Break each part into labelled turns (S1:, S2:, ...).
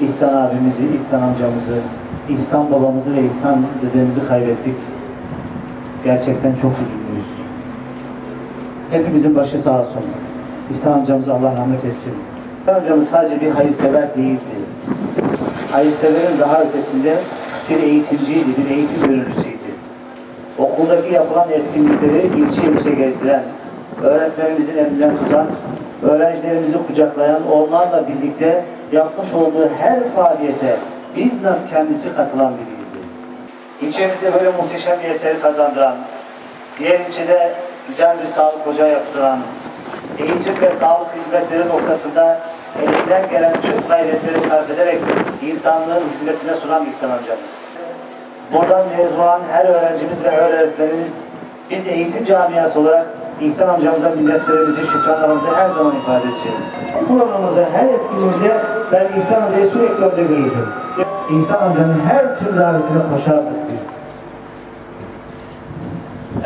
S1: İhsan abimizi, İhsan amcamızı, İhsan babamızı ve İhsan dedemizi kaybettik. Gerçekten çok üzüldüyüz. Hepimizin başı sağ olsun. İhsan amcamıza Allah rahmet etsin. İhsan amcamız sadece bir hayırsever değildi. Hayırseverin daha ötesinde bir eğitimciydi, bir eğitim gönüllüsüydü. Okuldaki yapılan etkinlikleri ilçe ilçe gezdiren, öğretmenimizin elinden tutan, öğrencilerimizi kucaklayan, onlarla birlikte yapmış olduğu her faaliyete bizzat kendisi katılan biriydi. İlçemizde böyle muhteşem bir eseri kazandıran, diğer ilçede güzel bir sağlık ocağı yaptıran, eğitim ve sağlık hizmetleri noktasında elinden gelen tüm gayretleri sarf ederek insanlığın hizmetine sunan İhsan amcamız. Buradan mezun olan her öğrencimiz ve öğretmenimiz biz eğitim camiası olarak İhsan amcamıza minnetlerimizi, şükranlarımızı her zaman ifade edeceğiz. Programımızda, her etkinliğimizde ben İhsan amcayı sürekli önde görürdüm. İhsan amcanın her türlü davetine koşardık biz.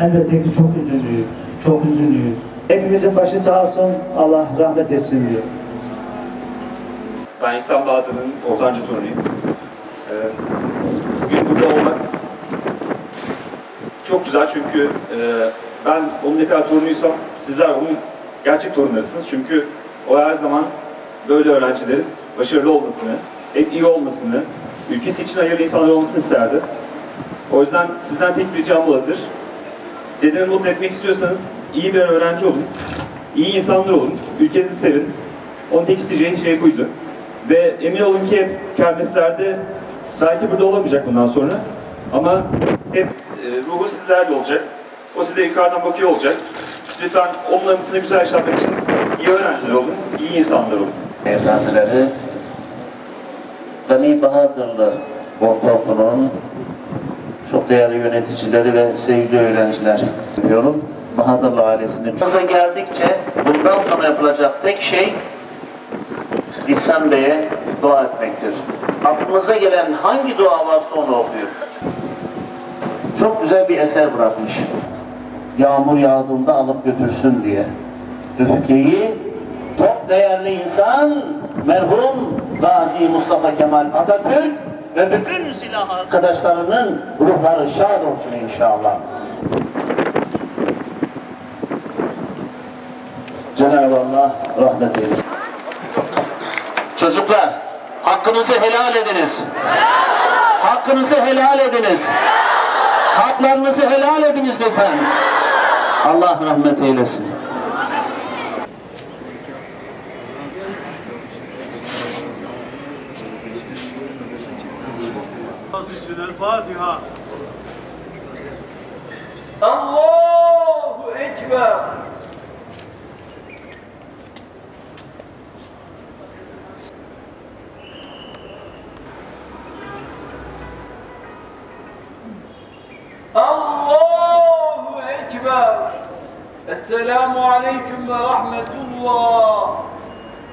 S1: Elbette ki çok üzünlüyüz, çok üzünlüyüz. Hepimizin başı sağ olsun, Allah rahmet etsin diyor.
S2: Ben İhsan Bahadır'ın ortanca torunuyum. Ee, bugün burada olmak çok güzel çünkü e, ben onun ne kadar torunuysam sizler onun gerçek torunlarısınız. Çünkü o her zaman böyle öğrencilerin başarılı olmasını, hep iyi olmasını, ülkesi için hayırlı insanlar olmasını isterdi. O yüzden sizden tek bir ricam olabilir. Dedemi mutlu etmek istiyorsanız iyi bir öğrenci olun, iyi insanlar olun, ülkenizi sevin. Onun tek isteyeceği şey buydu. Ve emin olun ki hep kermeslerde belki burada olamayacak bundan sonra ama hep e, ruhu sizlerle olacak. O size yukarıdan bakıyor olacak. Lütfen onun anısını güzel yaşatmak için iyi öğrenciler olun, iyi insanlar olun.
S3: Efendileri Gani Bahadırlı Ortaokulu'nun çok değerli yöneticileri ve sevgili öğrenciler diyorum. Bahadırlı ailesini çok... geldikçe bundan sonra yapılacak tek şey İhsan Bey'e dua etmektir. Aklınıza gelen hangi dua varsa onu okuyor. Çok güzel bir eser bırakmış. Yağmur yağdığında alıp götürsün diye. Öfkeyi çok değerli insan merhum Gazi Mustafa Kemal Atatürk ve bütün silah arkadaşlarının ruhları şad olsun inşallah. Cenab-ı Allah rahmet eylesin. Çocuklar, hakkınızı helal ediniz. Hakkınızı helal ediniz. Haklarınızı helal ediniz lütfen. Allah rahmet eylesin.
S4: Fatiha.
S5: Allahu Ekber. Ekber. Esselamu Aleyküm ve Rahmetullah.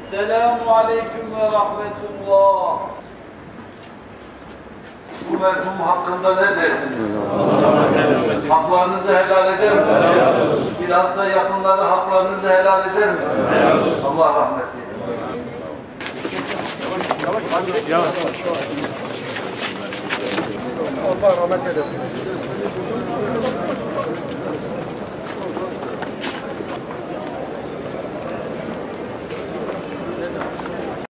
S5: Selamu Aleyküm ve Rahmetullah. Bu merhum hakkında ne dersiniz? Haklarınızı helal eder misiniz? Bilhassa yakınları haklarınızı helal eder misiniz? Allah rahmet eylesin.
S4: Allah rahmet eylesin.